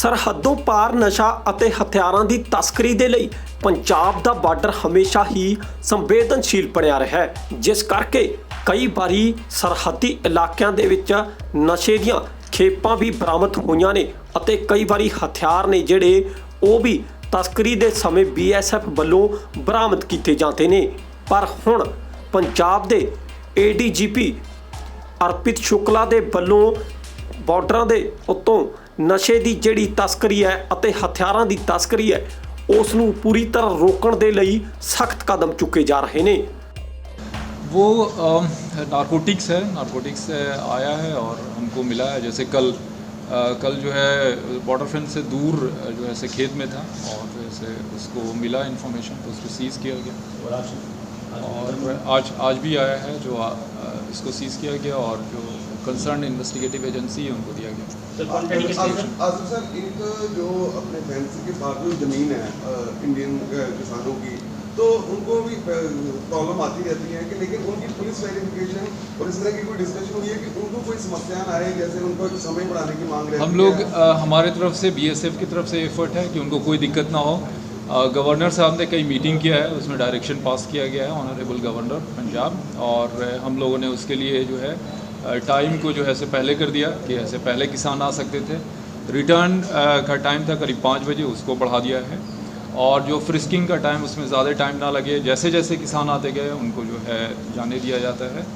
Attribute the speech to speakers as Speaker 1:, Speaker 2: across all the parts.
Speaker 1: ਸਰਹੱਦੋਂ ਪਾਰ ਨਸ਼ਾ ਅਤੇ ਹਥਿਆਰਾਂ ਦੀ ਤਸਕਰੀ ਦੇ ਲਈ ਪੰਜਾਬ ਦਾ ਬਾਰਡਰ ਹਮੇਸ਼ਾ ਹੀ ਸੰਵੇਦਨਸ਼ੀਲ ਬਣਿਆ ਰਿਹਾ ਹੈ। ਜਿਸ ਕਰਕੇ ਕਈ ਵਾਰੀ ਸਰਹੱਦੀ ਇਲਾਕਿਆਂ ਦੇ ਵਿੱਚ ਨਸ਼ੇ ਦੀਆਂ ਖੇਪਾਂ ਵੀ ਬਰਾਮਦ ਹੋਈਆਂ ਨੇ ਅਤੇ ਕਈ ਵਾਰੀ ਹਥਿਆਰ ਨੇ ਜਿਹੜੇ ਉਹ ਵੀ ਤਸਕਰੀ ਦੇ ਸਮੇਂ ਬੀਐਸਐਫ ਵੱਲੋਂ ਬਰਾਮਦ ਕੀਤੇ ਜਾਂਦੇ ਨੇ। ਪਰ ਹੁਣ ਪੰਜਾਬ ਦੇ ਏਡੀਜੀਪੀ ਅਰਪਿਤ ਸ਼ੁਕਲਾ ਦੇ ਵੱਲੋਂ ਬਾਰਡਰਾਂ ਦੇ ਉੱਤੋਂ ਨਸ਼ੇ ਦੀ ਜਿਹੜੀ ਤਸਕਰੀ ਹੈ ਅਤੇ ਹਥਿਆਰਾਂ ਦੀ ਤਸਕਰੀ ਹੈ ਉਸ ਨੂੰ ਪੂਰੀ ਤਰ੍ਹਾਂ ਰੋਕਣ ਦੇ ਲਈ ਸਖਤ ਕਦਮ ਚੁੱਕੇ ਜਾ ਰਹੇ ਨੇ
Speaker 2: वो नारकोटिक्स है नारकोटिक्स से आया है और हमको मिला है जैसे कल अ, कल जो है बॉर्डर फ्रेंड से दूर अ, जो है ऐसे खेत में था और जैसे उसको मिला इन्फॉर्मेशन तो उसको सीज़ किया गया और आज आज भी आया है जो आ, अ, इसको सीज़ किया गया और जो कंसर्न इन्वेस्टिगेटिव एजेंसी है उनको दिया गया
Speaker 3: आसिफ सर एक जो अपने फैंसी के पास जो ज़मीन है इंडियन किसानों की तो उनको भी प्रॉब्लम आती रहती है कि लेकिन उनकी पुलिस वेरिफिकेशन और इस तरह की कोई डिस्कशन हुई है कि उनको कोई समस्या ना आए जैसे उनको समय बढ़ाने की मांग रहती
Speaker 2: हम लोग हमारे तरफ़ से बीएसएफ की तरफ़ से एफर्ट है कि उनको कोई दिक्कत ना हो। गवर्नर साहब ने कई मीटिंग किया है उसमें डायरेक्शन पास किया गया है ऑनरेबल गवर्नर पंजाब और हम लोगों ने उसके लिए जो है टाइम को जो है ऐसे पहले कर दिया कि ऐसे पहले किसान आ सकते थे। रिटर्न का टाइम था करीब पाँच बजे, उसको बढ़ा दिया है। और जो फ्रिस्किंग का टाइम उसमें ज़्यादा टाइम ना लगे। जैसे जैसे किसान आते गए, उनको जो है जाने दिया जाता है।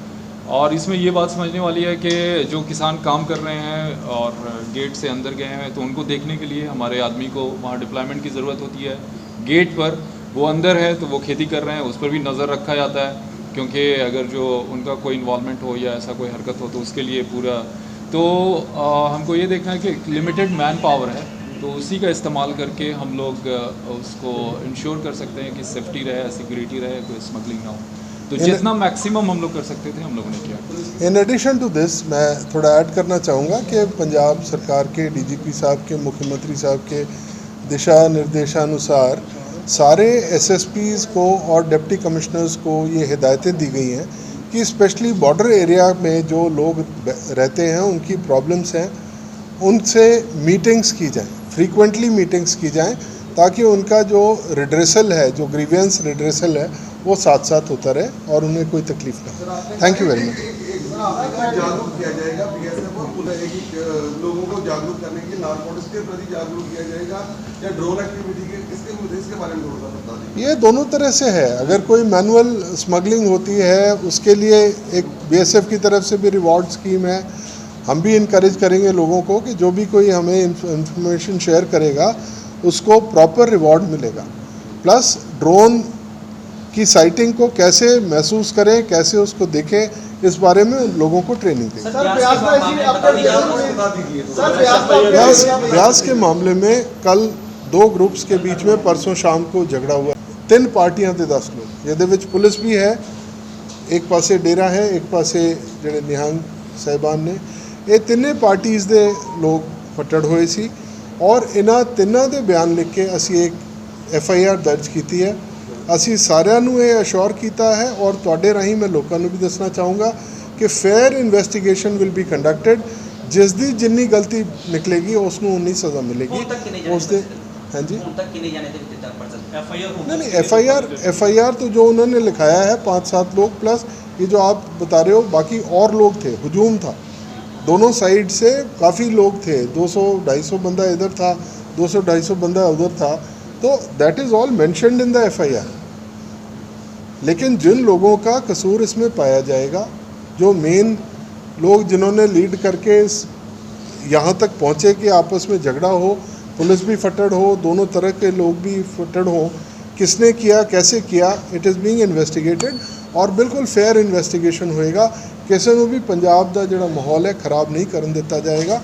Speaker 2: और इसमें ये बात समझने वाली है कि जो किसान काम कर रहे हैं और गेट से अंदर गए हैं तो उनको देखने के लिए हमारे आदमी को वहाँ डिप्लॉयमेंट की ज़रूरत होती है। गेट पर वो अंदर है तो वो खेती कर रहे हैं, उस पर भी नज़र रखा जाता है। क्योंकि अगर जो उनका कोई इन्वॉलमेंट हो या ऐसा कोई हरकत हो तो उसके लिए पूरा तो आ, हमको ये देखना है कि लिमिटेड मैन पावर है तो उसी का इस्तेमाल करके हम लोग उसको इंश्योर कर सकते हैं कि सेफ्टी रहे सिक्योरिटी रहे कोई स्मगलिंग ना हो। तो जितना मैक्सिमम हम लोग कर सकते थे हम लोगों ने किया।
Speaker 4: इन एडिशन टू दिस मैं थोड़ा ऐड करना चाहूँगा कि पंजाब सरकार के डीजीपी साहब के मुख्यमंत्री साहब के दिशा निर्देशानुसार सारे एसएसपीज़ को और डिप्टी कमिश्नर्स को ये हिदायतें दी गई हैं कि स्पेशली बॉर्डर एरिया में जो लोग रहते हैं, उनकी प्रॉब्लम्स हैं, उनसे मीटिंग्स की जाएँ फ्रीक्वेंटली मीटिंग्स की जाएँ, ताकि उनका जो रिड्रेसल है, जो ग्रीवियंस रिड्रेसल है, वो साथ साथ होता रहे और उन्हें कोई तकलीफ़ ना हो। थैंक यू वेरी मच
Speaker 3: जागरूक किया जाएगा, बीएसएफ और लोगों को जागरूक करने के लिए नारकोटिक्स के प्रति जागरूक किया जाएगा, या ड्रोन एक्टिविटी के इसके इसके बारे में थोड़ा सा बता दीजिए।
Speaker 4: ये दोनों तरह से है। अगर कोई मैनुअल स्मगलिंग होती है, उसके लिए एक बीएसएफ की तरफ़ से भी रिवॉर्ड स्कीम है। हम भी इनक्रेज करेंगे लोगों को कि जो भी कोई हमें इंफॉर्मेशन शेयर करेगा, उसको प्रॉपर रिवॉर्ड मिलेगा। प्लस ड्रोन की साइटिंग को कैसे महसूस करें, कैसे उसको देखें इस बारे में लोगों को ट्रेनिंग दें
Speaker 3: सर ब्याज का इसी अपडेट बता दीजिए सर ब्याज का
Speaker 4: ब्यास ब्यास के मामले में कल ਦੋ ਗਰੁੱਪਸ के बीच में परसों शाम को झगड़ा हुआ ਤਿੰਨ ਪਾਰਟੀਆਂ ਤੇ 10 ਲੋਕ ਜਿਹਦੇ ਵਿੱਚ ਪੁਲਿਸ ਵੀ ਹੈ ਇੱਕ ਪਾਸੇ ਡੇਰਾ ਹੈ ਇੱਕ ਪਾਸੇ ਜਿਹੜੇ ਨਿਹੰਗ ਸਹਿਬਾਨ ਨੇ ਇਹ ਤਿੰਨੇ ਪਾਰਟੀਆਂ ਦੇ ਲੋਕ ਫੱਟੜ ਹੋਏ ਸੀ ਔਰ ਇਹਨਾਂ ਤਿੰਨਾਂ ਦੇ ਬਿਆਨ ਲਿਖ ਕੇ ਅਸੀਂ ਇੱਕ ਐਫ ਆਈ ਆਰ ਦਰਜ ਕੀਤੀ ਹੈ ਅਸੀਂ ਸਾਰਿਆਂ ਨੂੰ ਇਹ ਅਸ਼ੋਰ ਕੀਤਾ ਹੈ ਔਰ ਤੁਹਾਡੇ ਰਾਹੀਂ ਮੈਂ ਲੋਕਾਂ ਨੂੰ ਵੀ ਦੱਸਣਾ ਚਾਹੂੰਗਾ ਕਿ fair investigation will be conducted ਜਿਸ ਦੀ ਜਿੰਨੀ ਗਲਤੀ ਨਿਕਲੇਗੀ ਉਸ ਨੂੰ ਉਨੀ ਸਜ਼ਾ ਮਿਲੇਗੀ
Speaker 5: ਹੁਣ ਤੱਕ ਕਿੰਨੇ ਜਾਣੇ
Speaker 4: ਉਸ ਦੇ
Speaker 5: ਫਸੇ
Speaker 4: ਹਾਂਜੀ
Speaker 5: ਹੁਣ ਤੱਕ कितने जाने थे विद्युत पर्सन एफ आई
Speaker 4: नहीं नहीं F I R F I R तो जो उन्होंने लिखाया है पाँच सात लोग प्लस ये जो आप बता रहे हो बाकी और लोग थे हजूम था दोनों साइड से काफ़ी लोग थे 200 250 बंदा इधर था 200 250 बंदा उधर था तो that is all mentioned in the F I R लेकिन जिन लोगों का कसूर इसमें पाया जाएगा जो मेन लोग जिन्होंने लीड करके इस यहाँ तक पहुँचे कि आपस में झगड़ा हो पुलिस भी फटड़ हो दोनों तरह के लोग भी फटड़ हो किसने किया कैसे किया इट इज़ बीइंग ਇਨਵੈਸਟੀਗੇਟਡ ਔਰ ਬਿਲਕੁਲ ਫੇਅਰ ਇਨਵੈਸਟੀਗੇਸ਼ਨ ਹੋਏਗਾ ਕਿਸੇ ਨੂੰ ਵੀ ਪੰਜਾਬ ਦਾ ਜਿਹੜਾ ਮਾਹੌਲ ਹੈ ਖਰਾਬ ਨਹੀਂ ਕਰਨ ਦਿੱਤਾ ਜਾਏਗਾ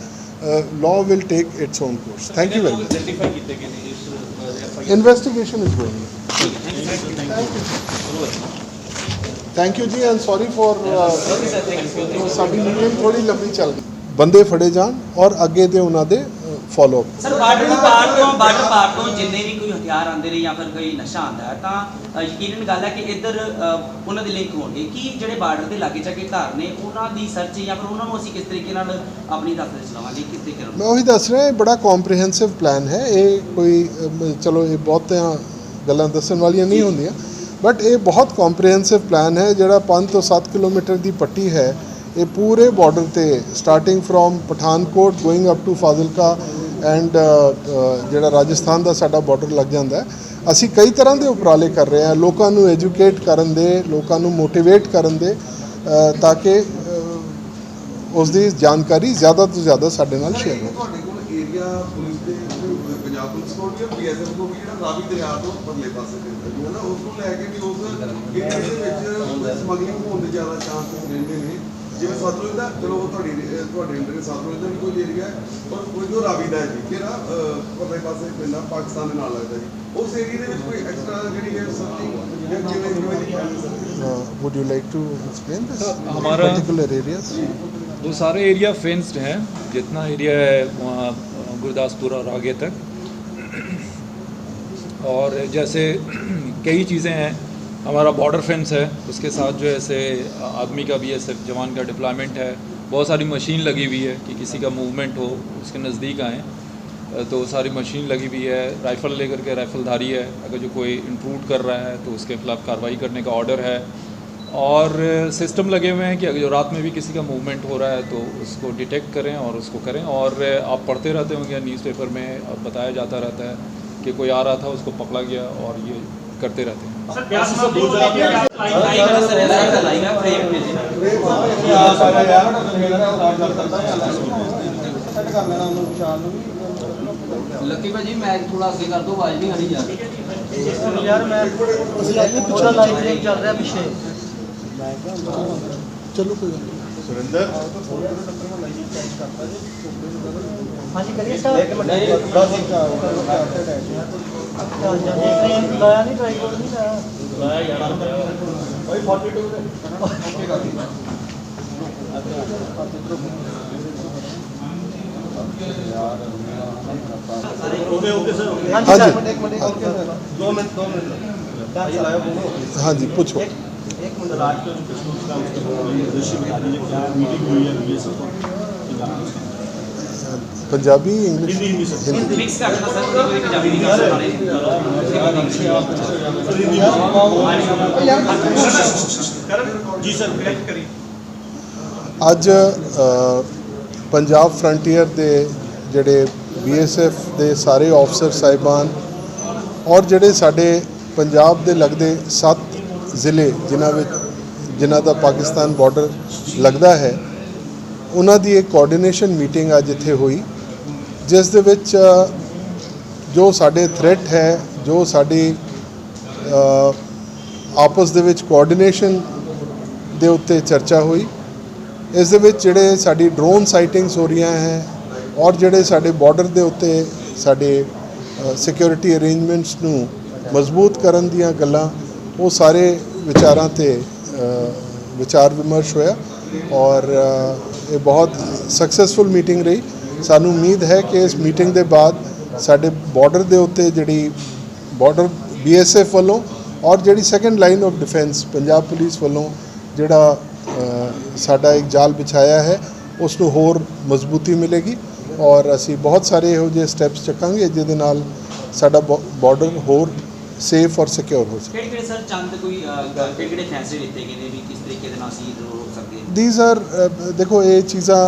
Speaker 4: law will
Speaker 6: take its own course thank you very
Speaker 4: much investigation is going thank you ji and sorry for सारी मीटिंग थोड़ी लंबी चल गई। बंदे फड़े जान और अगे दे उन्होंने ਫੋਲੋ
Speaker 5: ਸਰ ਬਾਰਡਰ ਦੀ ਪਾਰ ਤੋਂ ਬਾਰਡਰ ਪਾਰ ਤੋਂ ਜਿੰਨੇ ਵੀ ਕੋਈ ਹਥਿਆਰ ਆਉਂਦੇ ਨੇ ਜਾਂ ਫਿਰ ਕੋਈ ਨਸ਼ਾ ਆਉਂਦਾ ਹੈ ਤਾਂ ਯਕੀਨਨ ਗੱਲ ਹੈ ਕਿ ਇੱਧਰ ਉਹਨਾਂ ਦੇ ਲਿੰਕ ਹੋਣਗੇ ਕੀ ਜਿਹੜੇ ਬਾਰਡਰ ਦੇ ਲਾਗੇ ਚਾਗੇ ਘਰ ਨੇ ਉਹਨਾਂ ਦੀ ਸਰਚ ਜਾਂ ਫਿਰ ਉਹਨਾਂ ਨੂੰ ਅਸੀਂ ਕਿਸ ਤਰੀਕੇ ਨਾਲ ਆਪਣੀ ਦਸਤ ਚਲਾਵਾਂਗੇ ਕਿਸ ਤਰੀਕੇ ਨਾਲ?
Speaker 4: ਮੈਂ ਉਹੀ ਦੱਸ ਰਿਹਾ ਇਹ ਬੜਾ ਕੰਪਰੀਹੈਂਸਿਵ ਪਲਾਨ ਹੈ। ਇਹ ਕੋਈ ਚਲੋ ਇਹ ਬਹੁਤੀਆਂ ਗੱਲਾਂ ਦੱਸਣ ਵਾਲੀਆਂ ਨਹੀਂ ਹੁੰਦੀਆਂ ਬਟ ਇਹ ਬਹੁਤ ਕੰਪਰੀਹੈਂਸਿਵ ਪਲਾਨ ਹੈ ਜਿਹੜਾ 5 ਤੋਂ 7 ਕਿਲੋਮੀਟਰ ਦੀ ਪੱਟੀ ਹੈ। ਇਹ ਪੂਰੇ ਬਾਰਡਰ ਤੇ starting from Pathankot going up to Fazilka and uh, uh, ਜਿਹੜਾ ਰਾਜਸਥਾਨ ਦਾ ਸਾਡਾ ਬਾਰਡਰ ਲੱਗ ਜਾਂਦਾ ਅਸੀਂ ਕਈ ਤਰ੍ਹਾਂ ਦੇ ਉਪਰਾਲੇ ਕਰ ਰਹੇ ਹਾਂ ਲੋਕਾਂ ਨੂੰ ਐਜੂਕੇਟ ਕਰਨ ਦੇ ਲੋਕਾਂ ਨੂੰ ਮੋਟੀਵੇਟ ਕਰਨ ਦੇ ਤਾਂ ਕਿ ਅ, ਉਸ ਦੀ ਜਾਣਕਾਰੀ ਜ਼ਿਆਦਾ ਤੋਂ ਜ਼ਿਆਦਾ ਸਾਡੇ ਨਾਲ ਸ਼ੇਅਰ ਹੋਵੇ।
Speaker 3: ਤੁਹਾਡੇ ਕੋਲ ਏਰੀਆ ਪੁਲਿਸ ਦੇ ਪੰਜਾਬ ਪੁਲਿਸ ਕੋਲ ਵੀ ਬੀਐਸਐਫ ਕੋਲ ਵੀ ਜਿਹੜਾ ਰਾਵੀ ਦਰਿਆ ਤੋਂ ਪਰਲੇ ਪਾਸੇ ਦੇ ਹੈ ਨਾ ਉਸ ਨੂੰ ਲੈ ਕੇ ਵੀ ਉਸ ਏਰੀਆ ਦੇ ਵਿੱਚ ਸਮਗਲਿੰਗ ਹੋਣ ਦੇ ਜ਼ਿਆਦਾ ਚਾਂਸ ਰਹਿੰਦੇ ਨੇ। ਜਿਵੇਂ ਸਤਲੁਜ ਦਾ ਚਲੋ ਉਹ ਤੁਹਾਡੀ ਅਹ ਤੁਹਾਡੇ ਅੰਦਰ ਹੈ, ਸਤਲੁਜ ਦਾ ਵੀ ਕੋਈ ਏਰੀਆ ਹੈ ਪਰ ਕੋਈ ਜੋ ਰਾਵੀ ਦਾ ਹੈ ਜੀ ਜਿਹੜਾ ਅਹ, ਪਰਲੇ ਪਾਸੇ ਪੈਂਦਾ ਪਾਕਿਸਤਾਨ ਦੇ ਨਾਲ ਲੱਗਦਾ ਜੀ ਉਸ ਏਰੀਆ ਦੇ ਵਿੱਚ ਕੋਈ ਐਕਸਟਰਾ ਜਿਹੜੀ ਹੈ ਸਮਥਿੰਗ ਜਾਂ ਕਿਵੇਂ ਕਿਵੇਂ ਦੀ planning ਹੈ?
Speaker 4: Uh, would you like to explain this?
Speaker 2: Uh, हमारा-
Speaker 4: particular areas?
Speaker 2: वो सारे एरिया फेंस्ड हैं जितना एरिया है वहाँ अ, गुरदासपुर और आगे तक और जैसे कई चीज़ें हैं हमारा बॉर्डर फेंस है, उसके साथ जो ऐसे आदमी का भी है जवान का डिप्लॉयमेंट है। बहुत सारी मशीन लगी हुई है कि किसी का मूवमेंट हो, उसके नज़दीक आएँ। तो सारी मशीन लगी हुई है राइफ़ल लेकर के राइफलधारी है। अगर जो कोई इंट्रूड कर रहा है तो उसके खिलाफ कार्रवाई करने का ऑर्डर है। और सिस्टम लगे हुए हैं कि अगर जो रात में भी किसी का मूवमेंट हो रहा है तो उसको डिटेक्ट करें और उसको करें। और आप पढ़ते रहते होंगे न्यूज़पेपर में बताया जाता रहता है कि कोई आ रहा था, उसको पकड़ा गया और ये करते रहते हैं।
Speaker 5: सर ब्याज में दो हजार लाइन सर
Speaker 7: एलआर का लाइन है फ्रेम में जी ये आ सारा यार
Speaker 6: ਗੱਲ ਕਰਦਾ ਜਾਂ ਸੈੱਟ ਕਰ ਲੈਣਾ ਉਹਨੂੰ ਚਾਰ ਨੂੰ ਵੀ।
Speaker 4: ਲੱਕੀ ਭਾਜੀ ਮੈਚ ਥੋੜਾ
Speaker 6: ਅੱਗੇ ਕਰ ਦੋ ਆਵਾਜ਼ ਨਹੀਂ ਆ ਰਹੀ ਯਾਰ। ਯਾਰ ਮੈਂ ਅਸੀਂ ਲਾਈਵ ਪਿੱਛੇ ਚੱਲ ਰਿਹਾ ਪਿੱਛੇ। ਚਲੋ ਕੋਈ ਗੱਲ सुरेंद्र।
Speaker 4: हाँ
Speaker 6: जी हाँ जी पूछो। सर आज का जो कृष्ण का उसका बिहारी
Speaker 4: ने क्या
Speaker 6: मीटिंग हुई है
Speaker 4: ये सब पंजाबी
Speaker 5: इंग्लिश हिंदी मिक्स करना सर पंजाबी नहीं कर रहे
Speaker 6: जी सर करेक्ट करिए
Speaker 4: ਅੱਜ ਪੰਜਾਬ ਫਰੰਟੀਅਰ ਦੇ ਜਿਹੜੇ ਬੀਐਸਐਫ ਦੇ ਸਾਰੇ ਅਫਸਰ ਸਾਹਿਬਾਨ ਔਰ ਜਿਹੜੇ ਸਾਡੇ ਪੰਜਾਬ ਦੇ ਲੱਗਦੇ ਸੱਤ ਜ਼ਿਲ੍ਹੇ ਜਿਨ੍ਹਾਂ ਵਿੱਚ ਜਿਨ੍ਹਾਂ ਦਾ ਪਾਕਿਸਤਾਨ ਬਾਰਡਰ ਲੱਗਦਾ ਹੈ, ਉਹਨਾਂ ਦੀ ਇੱਕ ਕੋਆਰਡੀਨੇਸ਼ਨ ਮੀਟਿੰਗ ਅੱਜ ਇੱਥੇ ਹੋਈ, ਜਿਸ ਦੇ ਵਿੱਚ ਜੋ ਸਾਡੇ ਥ੍ਰੈਟ ਹੈ, ਜੋ ਸਾਡੀ ਆਪਸ ਦੇ ਵਿੱਚ ਕੋਆਰਡੀਨੇਸ਼ਨ ਦੇ ਉੱਤੇ ਚਰਚਾ ਹੋਈ, ਇਸ ਦੇ ਵਿੱਚ ਜਿਹੜੇ ਸਾਡੀ ਡਰੋਨ ਸਾਈਟਿੰਗਸ ਹੋ ਰਹੀਆਂ ਹੈ ਔਰ ਜਿਹੜੇ ਸਾਡੇ ਬਾਰਡਰ ਦੇ ਉੱਤੇ ਸਾਡੇ ਸਿਕਿਉਰਿਟੀ ਅਰੇਂਜਮੈਂਟਸ ਨੂੰ ਮਜ਼ਬੂਤ ਕਰਨ ਦੀਆਂ ਗੱਲਾਂ ਉਹ ਸਾਰੇ ਵਿਚਾਰਾਂ ਤੇ ਵਿਚਾਰ ਵਿਮਰਸ਼ ਹੋਇਆ ਔਰ ਇਹ ਬਹੁਤ ਸਕਸੈਸਫੁਲ ਮੀਟਿੰਗ ਰਹੀ। ਸਾਨੂੰ ਉਮੀਦ ਹੈ ਕਿ ਇਸ ਮੀਟਿੰਗ ਦੇ ਬਾਅਦ ਸਾਡੇ ਬਾਰਡਰ ਦੇ ਉੱਤੇ ਜਿਹੜੀ ਬਾਰਡਰ ਬੀਐਸਐਫ ਵੱਲੋਂ ਔਰ ਜਿਹੜੀ second line of defence Punjab police ਵੱਲੋਂ ਜਿਹੜਾ ਸਾਡਾ ਇੱਕ ਜਾਲ ਵਿਛਾਇਆ ਹੈ ਉਸ ਨੂੰ ਹੋਰ ਮਜ਼ਬੂਤੀ ਮਿਲੇਗੀ ਔਰ ਅਸੀਂ ਬਹੁਤ ਸਾਰੇ ਇਹੋ ਜਿਹੇ ਸਟੈਪਸ ਚੱਕਾਂਗੇ ਜਿਹਦੇ ਨਾਲ ਸਾਡਾ ਬਾਰਡਰ ਹੋਰ ਸੇਫ ਔਰ ਸਿਕਿਉਰ ਹੋ ਸਕੇ।
Speaker 5: ਕਿਹੜੇ ਕਿਹੜੇ ਸਰ ਚੰਦ ਕੋਈ ਕਿਹੜੇ ਕਿਹੜੇ ਫੈਸਲੇ ਲਿੱਤੇ ਗਏ ਨੇ ਵੀ ਕਿਸ ਤਰੀਕੇ ਦੇ ਨਾਲ ਅਸੀਂ ਇਹਨੂੰ ਰੋਕ ਸਕਦੇ
Speaker 4: ਥੀਸ ਆਰ ਦੇਖੋ ਇਹ ਚੀਜ਼ਾਂ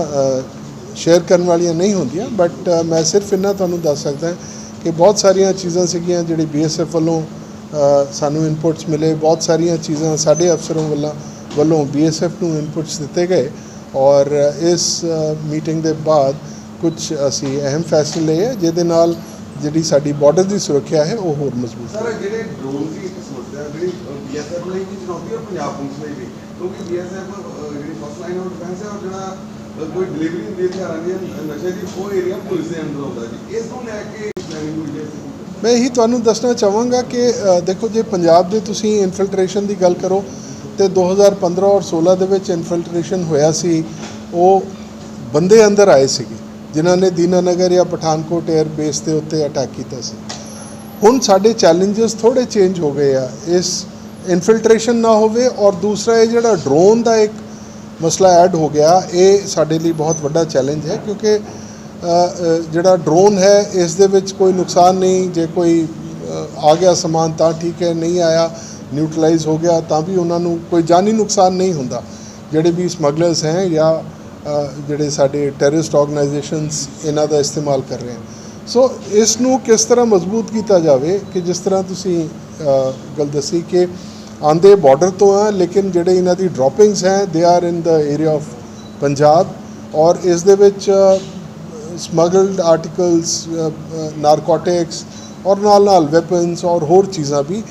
Speaker 4: ਸ਼ੇਅਰ ਕਰਨ ਵਾਲੀਆਂ ਨਹੀਂ ਹੁੰਦੀਆਂ ਬਟ ਮੈਂ ਸਿਰਫ ਇਹਨਾਂ ਤੁਹਾਨੂੰ ਦੱਸ ਸਕਦਾ ਕਿ ਬਹੁਤ ਸਾਰੀਆਂ ਚੀਜ਼ਾਂ ਸੀਗੀਆਂ ਜਿਹੜੀ ਬੀਐਸਐਫ ਵੱਲੋਂ ਸਾਨੂੰ ਇਨਪੁਟਸ ਮਿਲੇ। ਬਹੁਤ ਸਾਰੀਆਂ ਚੀਜ਼ਾਂ ਸਾਡੇ ਅਫਸਰਾਂ ਵੱਲੋਂ ਵੱਲੋਂ ਬੀਐਸਐਫ ਨੂੰ ਇਨਪੁਟਸ ਦਿੱਤੇ ਗਏ। ਔਰ ਇਸ ਮੀਟਿੰਗ ਦੇ ਬਾਅਦ ਕੁਝ ਅਸੀਂ ਅਹਿਮ ਫੈਸਲੇ ਲਏ ਜਿਹਦੇ ਨਾਲ ਜਿਹੜੀ ਸਾਡੀ ਬਾਰਡਰ ਦੀ ਸੁਰੱਖਿਆ ਹੈ ਉਹ ਹੋਰ ਮਜ਼ਬੂਤ
Speaker 3: ਸਰ ਜਿਹੜੇ ਡਰੋਨ ਦੀ ਇੱਕ ਸਮੱਸਿਆ ਜਿਹੜੀ ਬੀਐਸਐਫ ਲਈ ਵੀ ਚੁਣੌਤੀ ਔਰ ਪੰਜਾਬ ਪੁਲਿਸ ਲਈ ਵੀ? ਕਿਉਂਕਿ ਬੀਐਸਐਫ ਜਿਹੜੀ ਫਸਟ ਲਾਈਨ ਆਫ ਡਿਫੈਂਸ ਹੈ ਔਰ ਜਿਹੜਾ ਕੋਈ ਡਿਲੀਵਰੀ ਹੁੰਦੀ ਹੈ ਹਥਿਆਰਾਂ ਦੀ ਨਸ਼ੇ ਦੀ ਉਹ ਏਰੀਆ ਪੁਲਿਸ ਦੇ ਅੰਦਰ ਆਉਂਦਾ ਜੀ। ਇਸ ਨੂੰ ਲੈ ਕੇ ਪਲੈਨਿੰਗ ਹੋਈ ਹੈ
Speaker 4: ਮੈਂ ਇਹੀ ਤੁਹਾਨੂੰ ਦੱਸਣਾ ਚਾਹਾਂਗਾ ਕਿ ਦੇਖੋ ਜੇ ਪੰਜਾਬ ਦੇ ਤੁਸੀਂ ਇਨਫਿਲਟ੍ਰੇਸ਼ਨ ਦੀ ਗੱਲ ਕਰੋ ਤੇ 2015 ਔਰ 16 ਦੇ ਵਿੱਚ ਇਨਫਿਲਟ੍ਰੇਸ਼ਨ ਹੋਇਆ ਸੀ ਉਹ ਬੰਦੇ ਅੰਦਰ ਆਏ ਸੀਗੇ। ਜਿਨ੍ਹਾਂ ਨੇ ਦੀਨਾਨਗਰ ਜਾਂ ਪਠਾਨਕੋਟ 에ਅਰ ਬੇਸ ਦੇ ਉੱਤੇ ਅਟੈਕ ਕੀਤਾ ਸੀ। ਹੁਣ ਸਾਡੇ ਚੈਲੰਜਸ ਥੋੜੇ ਚੇਂਜ ਹੋ ਗਏ ਆ। ਇਸ ਇਨਫਿਲਟ੍ਰੇਸ਼ਨ ਨਾ ਹੋਵੇ ਔਰ ਦੂਸਰਾ ਇਹ ਜਿਹੜਾ ਡਰੋਨ ਦਾ ਇੱਕ ਮਸਲਾ ਐਡ ਹੋ ਗਿਆ, ਇਹ ਸਾਡੇ ਲਈ ਬਹੁਤ ਵੱਡਾ ਚੈਲੰਜ ਹੈ ਕਿਉਂਕਿ ਜਿਹੜਾ ਡਰੋਨ ਹੈ, ਇਸ ਦੇ ਵਿੱਚ ਕੋਈ ਨੁਕਸਾਨ ਨਹੀਂ। ਜੇ ਕੋਈ ਆ ਗਿਆ ਸਮਾਨ ਤਾਂ ਠੀਕ ਹੈ, ਨਹੀਂ ਆਇਆ ਨਿਊਟਰਲਾਈਜ਼ ਹੋ ਗਿਆ, ਤਾਂ ਵੀ ਉਹਨਾਂ ਨੂੰ ਕੋਈ ਜਾਨੀ ਨੁਕਸਾਨ ਨਹੀਂ ਹੁੰਦਾ। ਜਿਹੜੇ ਵੀ ਸਮਗਲਰਸ ਹੈ ਜਾਂ ਜਿਹੜੇ ਸਾਡੇ ਟੈਰਰਿਸਟ ਆਰਗੇਨਾਈਜੇਸ਼ਨਸ ਇਹਨਾਂ ਦਾ ਇਸਤੇਮਾਲ ਕਰ ਰਹੇ ਹਨ। ਸੋ ਇਸ ਨੂੰ ਕਿਸ ਤਰ੍ਹਾਂ ਮਜ਼ਬੂਤ ਕੀਤਾ ਜਾਵੇ ਕਿ ਜਿਸ ਤਰ੍ਹਾਂ ਤੁਸੀਂ ਗੱਲ ਦੱਸੀ ਕਿ ਆਂਦੇ ਬਾਰਡਰ ਤੋਂ ਆ, ਲੇਕਿਨ ਜਿਹੜੇ ਇਹਨਾਂ ਦੀ ਡ੍ਰੌਪਿੰਗਸ ਹੈ ਦੇ are in the area of Punjab ਔਰ ਇਸ ਦੇ ਵਿੱਚ ਸਮਗਲਡ ਆਰਟੀਕਲਸ ਨਾਰਕੋਟਿਕਸ ਔਰ ਨਾਲ ਨਾਲ ਵੈਪਨਸ ਔਰ ਹੋਰ ਚੀਜ਼ਾਂ ਵੀ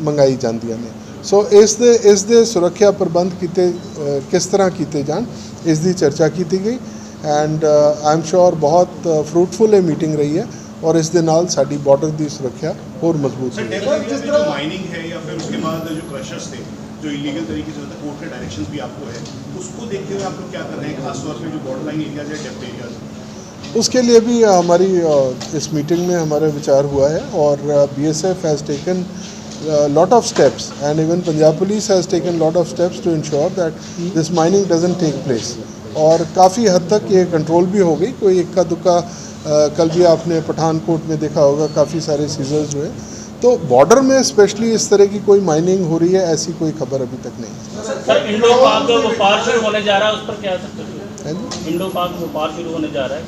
Speaker 4: ਮੰਗਾਈ ਜਾਂਦੀਆਂ ਨੇ। ਸੋ ਇਸ ਦੇ ਇਸ ਦੇ ਸੁਰੱਖਿਆ ਪ੍ਰਬੰਧ ਕੀਤੇ ਅ, ਕਿਸ ਤਰ੍ਹਾਂ ਕੀਤੇ ਜਾਣ ਇਸ ਦੀ ਚਰਚਾ ਕੀਤੀ ਗਈ ਐਂਡ ਆਈ ਐਮ ਸ਼ੋਰ ਬਹੁਤ ਫਰੂਟਫੁਲ ਇਹ ਮੀਟਿੰਗ ਰਹੀ ਹੈ ਔਰ ਇਸ ਦੇ ਨਾਲ ਸਾਡੀ ਬਾਰਡਰ ਦੀ ਸੁਰੱਖਿਆ ਹੋਰ मजबूत
Speaker 8: सर
Speaker 4: होगी
Speaker 8: डेफिनेटली में जो माइनिंग है या फिर उसके बाद जो क्रशर्स थे जो इलीगल तरीके से होता है कोर्ट के डायरेक्शन भी आपको है उसको देखते हुए आप लोग क्या कर रहे हैं खासतौर पे जो बॉर्डर लाइन एरियाज है डेप्थ एरियाज
Speaker 4: उसके लिए भी हमारी अ, इस मीटिंग में हमारा विचार हुआ है और B S F has taken lot of steps and even Punjab police has taken lot of steps to ensure that this mining doesn't take place और काफ़ी हद तक ये कंट्रोल भी हो गई। कोई इक्का दुक्का कल भी आपने पठानकोट में देखा होगा काफ़ी सारे सीजर्स हुए। तो बॉर्डर में स्पेशली इस तरह की कोई माइनिंग हो रही है ऐसी कोई खबर अभी तक नहीं।
Speaker 6: सर इंडो पाक व्यापार शुरू होने जा रहा है उस पर क्या सकते इंडो पाक व्यापार शुरू होने जा रहा है।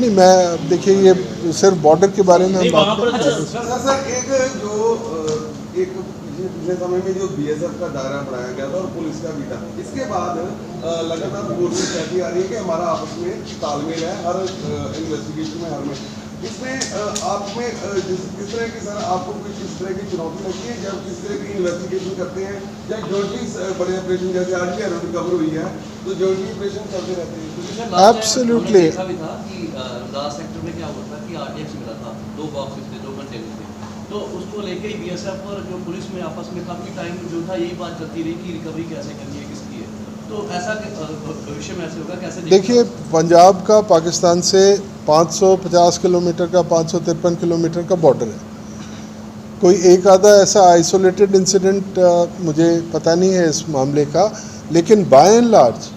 Speaker 4: नहीं मैं देखिए ये सिर्फ़ बॉर्डर के बारे में हम बात कर रहे हैं।
Speaker 3: सर सर एक पिछले पिछले समय में जो बीएसएफ का दायरा बढ़ाया गया था और पुलिस का भी था। इसके बाद लगातार रिपोर्टिंग कहती आ रही है कि हमारा आपस में तालमेल है हर इन्वेस्टिगेशन में हर में। इसमें आप में जिस किस तरह की सर आपको कोई किस तरह की चुनौती लगती है? जब किस तरह की इन्वेस्टिगेशन करते हैं? या जोइंटली बड़े ऑपरेशन जैसे आज भी रिकवर हुई है तो जोइंटली ऑपरेशन चलते रहते हैं।
Speaker 4: Absolutely.
Speaker 7: हमने देखा भी था कि रमदास सेक्टर में क्या हुआ था कि आरडीएक्स मिला था दो बॉक्सेस तो उसको लेके ही बीएसएफ और जो पुलिस में आपस में काफ़ी टाइम जो था यही बात चलती रही कि रिकवरी कैसे करनी है किसकी है। तो ऐसा भविष्य में ऐसे होगा कैसे
Speaker 4: देखिए पंजाब का पाकिस्तान से 550 किलोमीटर का पाँच सौ तिरपन किलोमीटर का बॉर्डर है। कोई एक आधा ऐसा आइसोलेटेड इंसिडेंट मुझे पता नहीं है इस मामले का लेकिन बाय एंड लार्ज